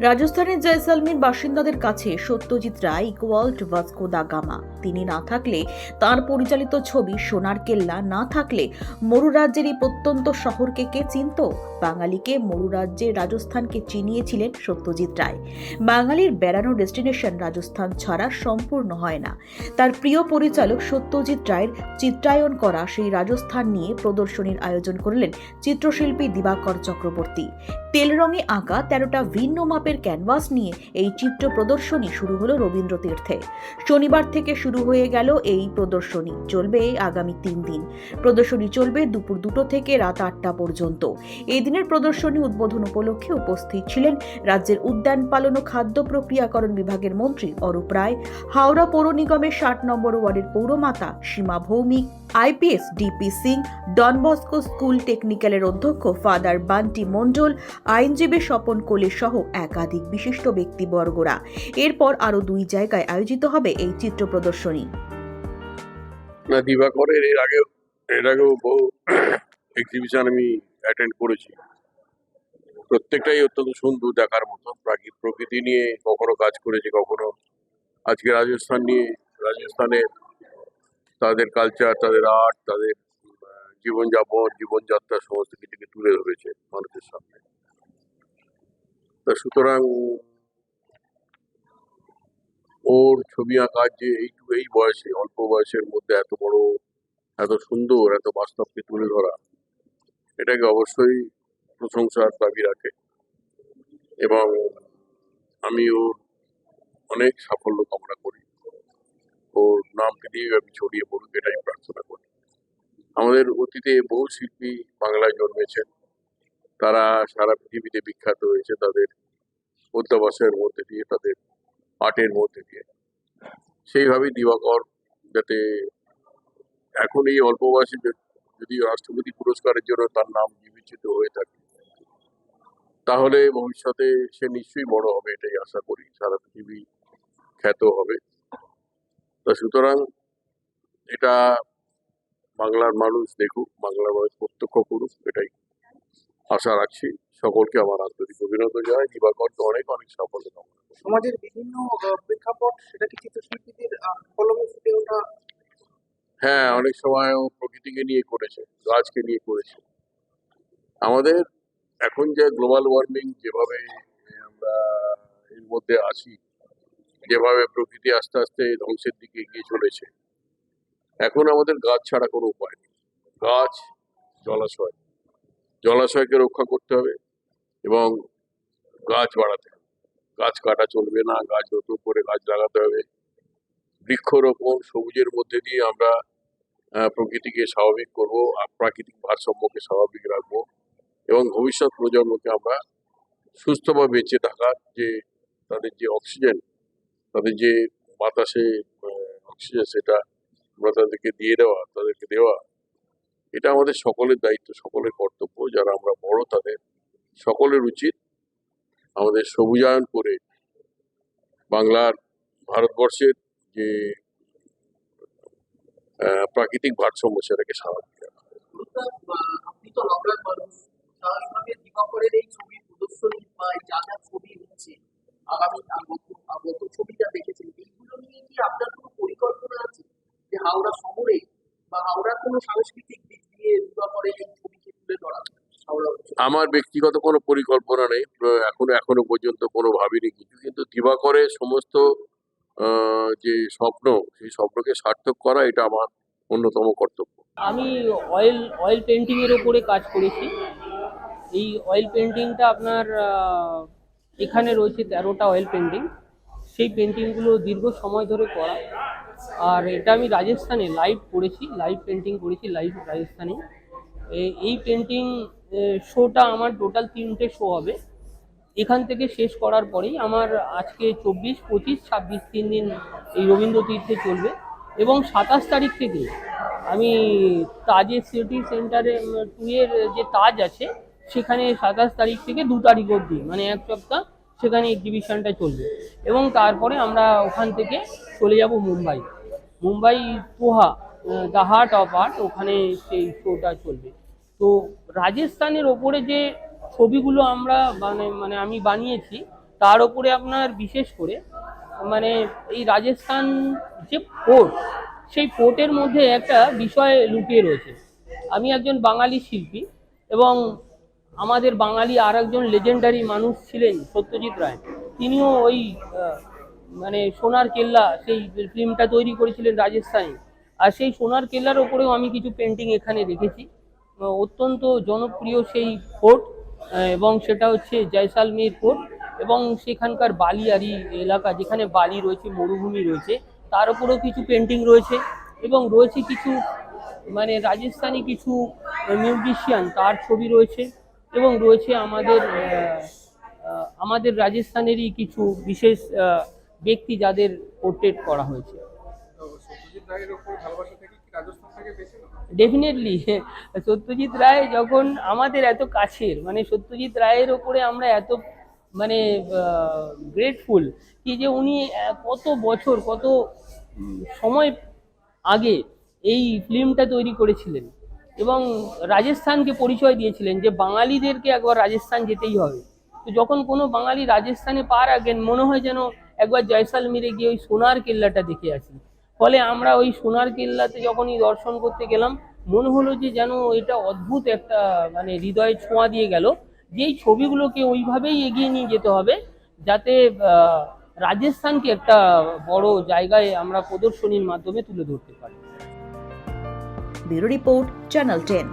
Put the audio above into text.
রাজস্থানের জয়সালমীর বাসিন্দাদের কাছে Satyajit Ray equal to Vasco da Gama. তিনি না থাকলে, তার পরিচালিত ছবি সোনার কেল্লা না থাকলে, মরু রাজ্যের এই প্রত্যন্ত শহরকে কে চিনত? বাঙালিকে মরু রাজ্যের রাজস্থানকে চিনিয়েছিলেন সত্যজিৎ রায়। বাঙালির বেড়ানোর ডেস্টিনেশন রাজস্থান ছাড়া সম্পূর্ণ হয় না। তার প্রিয় পরিচালক সত্যজিৎ রায়ের চিত্রায়ন করা সেই রাজস্থান নিয়ে প্রদর্শনীর আয়োজন করলেন চিত্রশিল্পী দিবাকর চক্রবর্তী। তেল রঙে আঁকা তেরোটা ভিন্ন মাপের ক্যানভাস নিয়ে এই চিত্র প্রদর্শনী শুরু হলো রবীন্দ্র তীর্থে শনিবার থেকে শুরু হয়ে গেল এই প্রদর্শনী। চলবে আগামী তিন দিন। প্রদর্শনী চলবে দুপুর দুটো থেকে রাত আটটা পর্যন্ত। এই দিনের প্রদর্শনী উদ্বোধন উপলক্ষে উপস্থিত ছিলেন রাজ্যের উদ্যান, পালন ও খাদ্য প্রক্রিয়াকরণ বিভাগের মন্ত্রী অরূপ রায়, হাওড়া পৌর নিগমের ষাট নম্বর ওয়ার্ডের পৌরমাতা Seema Bhowmik, IPS D P Singh Don Bosco school টেকনিক্যালের অধ্যক্ষ ফাদার বান্টি মণ্ডল, আইনজীবী স্বপন কোলে সহ একাধিক বিশিষ্ট ব্যক্তিবর্গরা। এরপর আরও দুই জায়গায় আয়োজিত হবে এই চিত্র প্রদর্শনী। না দিবাকরের এর আগেও এর আগেও বহু এক্সিবিশন আমি অ্যাটেন্ড করেছি। প্রত্যেকটাই অত্যন্ত সুন্দর দেখার মতো। প্রাকৃত নিয়ে কখনো কাজ করেছি, কখনো আজকে রাজস্থান নিয়ে। রাজস্থানের তাদের কালচার তাদের আর্ট তাদের জীবনযাপন, জীবনযাত্রা সমস্ত কিছুকে তুলে ধরেছে মানুষের সামনে। তা সুতরাং ওর ছবি আঁকার যে এইটুকু এই বয়সে, অল্প বয়সের মধ্যে এত বড়, এত সুন্দর, এত বাস্তবকে তুলে ধরা, এটাকে অবশ্যই প্রশংসার দাবি রাখে। এবং আমি ওর অনেক সাফল্য কামনা করি। ওর দিয়ে আমি ছড়িয়ে পড়ুক, এটাই প্রার্থনা করি। আমাদের অতীতে বহু শিল্পী বাংলায় জন্মেছেন। তারা সারা পৃথিবীতে বিখ্যাত হয়েছে। তাদের অধ্যাবসায়ের মধ্যে দিয়ে তাদের আর্টের মধ্যে দিয়ে। সেইভাবেই দিবাকর যাতে এখন এই অল্প বয়সে যদি রাষ্ট্রপতি পুরস্কারের জন্য তার নাম বিবেচিত হয়ে থাকে, তাহলে ভবিষ্যতে সে নিশ্চয়ই বড় হবে, এটাই আশা করি। সারা পৃথিবী খ্যাত হবে। তা সুতরাং এটা বাংলার মানুষ দেখুক বাংলার মানুষ প্রত্যক্ষ করুক, এটাই। আশা রাখছি সকলকে আমার আন্তরিক অভিনন্দন জানাই। দিবাকরকে অনেক অনেক সাফল্য কামনা সমাজের বিভিন্ন প্রেক্ষাপট সেটা কি চিত্রশিল্পীদের কলমে ফুটে ওঠা? হ্যাঁ অনেক সময় প্রকৃতিকে নিয়ে করেছে গাছকে নিয়ে করেছে। আমাদের এখন যে গ্লোবাল ওয়ার্মিং যেভাবে আমরা এর মধ্যে আছি যেভাবে প্রকৃতি আস্তে আস্তে ধ্বংসের দিকে এগিয়ে চলেছে এখন আমাদের গাছ ছাড়া কোনো উপায় নেই। গাছ জলাশয়। জলাশয়কে রক্ষা করতে হবে এবং গাছ বাড়াতে হবে। গাছ কাটা চলবে না, গাছ নতুন করে গাছ লাগাতে হবে। বৃক্ষরোপণ সবুজের মধ্যে দিয়ে আমরা প্রকৃতিকে স্বাভাবিক করব, আর প্রাকৃতিক ভারসাম্যকে স্বাভাবিক রাখব এবং ভবিষ্যৎ প্রজন্মকে আমরা সুস্থভাবে বেঁচে থাকার যে, তাদের যে অক্সিজেন, তাদের যে বাতাসে অক্সিজেন সেটা আমরা তাদেরকে দিয়ে দেওয়া, তাদেরকে দেওয়া এটা আমাদের সকলের দায়িত্ব সকলের কর্তব্য যারা আমরা বড় তাদের সকলের উচিত আমাদের সবুজায়ন করে বাংলার ভারতবর্ষের যে প্রাকৃতিক ভারসাম্য সেটাকে স্বাভাবিক রাখা। অর্থাৎ, আপনি তো হাওড়ার মানুষ স্বাভাবিকভাবে দিবাকরের এই ছবি প্রদর্শনী বা এই যা যা ছবি হচ্ছে আগামী আগত আগত ছবিটা দেখেছেন এইগুলো নিয়ে কি আপনার কোনো পরিকল্পনা আছে যে হাওড়া বা কোনো সাংস্কৃতিক দিক এই ছবিকে তুলে ধরা। আমার ব্যক্তিগত কোনো পরিকল্পনা নেই এখনও এখনও পর্যন্ত কোনো ভাবিনি। কিছু কিন্তু দিবাকরের সমস্ত আহ, যে স্বপ্ন সেই স্বপ্নকে সার্থক করা এটা আমার অন্যতম কর্তব্য। আমি অয়েল অয়েল পেন্টিংয়ের ওপরে কাজ করেছি। এই অয়েল পেন্টিংটা আপনার এখানে রয়েছে তেরোটা অয়েল পেন্টিং সেই পেন্টিংগুলো দীর্ঘ সময় ধরে করা। আর এটা আমি রাজস্থানে লাইভ করেছি লাইভ পেন্টিং করেছি লাইভ রাজস্থানে এই পেন্টিং শোটা আমার টোটাল তিনটে শো হবে। এখান থেকে শেষ করার পরেই আমার আজকে চব্বিশ, পঁচিশ, ছাব্বিশ তিন দিন এই রবীন্দ্র তীর্থে চলবে এবং সাতাশ তারিখ থেকে আমি তাজের সিটি সেন্টারে টু এর যে তাজ আছে, সেখানে সাতাশ তারিখ থেকে দু তারিখ অবধি মানে এক সপ্তাহ সেখানে এক্সিবিশনটা চলবে। এবং তারপরে আমরা ওখান থেকে চলে যাব মুম্বাই। মুম্বাই, পোহা দ্য হার্ট অফ আর্ট ওখানে সেই শোটা চলবে। তো রাজস্থানের ওপরে যে ছবিগুলো আমরা মানে মানে আমি বানিয়েছি, তার ওপরে আপনার বিশেষ করে মানে এই রাজস্থান যে পোর্ট সেই পোর্টের মধ্যে একটা বিষয় লুকিয়ে রয়েছে। আমি একজন বাঙালি শিল্পী এবং আমাদের বাঙালি আর একজন লেজেন্ডারি মানুষ ছিলেন সত্যজিৎ রায়। তিনিও ওই মানে সোনার কেল্লা, সেই ফিল্মটা তৈরি করেছিলেন রাজস্থানে। আর সেই সোনার কেল্লার ওপরেও আমি কিছু পেন্টিং এখানে রেখেছি অত্যন্ত জনপ্রিয় সেই ফোর্ট এবং সেটা হচ্ছে জয়সালমীর ফোর্ট, এবং সেখানকার বালিয়ারি এলাকা, যেখানে বালি রয়েছে, মরুভূমি রয়েছে, তার উপরেও কিছু পেন্টিং রয়েছে, এবং রয়েছে কিছু মানে রাজস্থানি কিছু মিউজিশিয়ান তার ছবি রয়েছে, এবং রয়েছে আমাদের আমাদের রাজস্থানেরই কিছু বিশেষ ব্যক্তি যাদের পোর্ট্রেট করা হয়েছে। ডেফিনেটলি সত্যজিৎ রায় যখন আমাদের এত কাছের মানে সত্যজিৎ রায়ের ওপরে আমরা এত মানে গ্রেটফুল কি যে উনি কত বছর, কত সময় আগে এই ফিল্মটা তৈরি করেছিলেন এবং রাজস্থানকে পরিচয় দিয়েছিলেন যে বাঙালিদেরকে একবার রাজস্থান যেতেই হবে। তো যখন কোনো বাঙালি রাজস্থানে পা রাখেন, মনে হয় যেন একবার জয়সালমিরে গিয়ে ওই সোনার কেল্লাটা দেখে আসি। ফলে আমরা ওই সোনার কেল্লাতে যখনই দর্শন করতে গেলাম, মনে হলো যে যেন এটা অদ্ভুত একটা মানে হৃদয়ে ছোঁয়া দিয়ে গেল। যে এই ছবিগুলোকে ওইভাবেই এগিয়ে নিয়ে যেতে হবে, যাতে রাজস্থানকে একটা বড় জায়গায় আমরা প্রদর্শনীর মাধ্যমে তুলে ধরতে পারি। Bureau report, channel ten.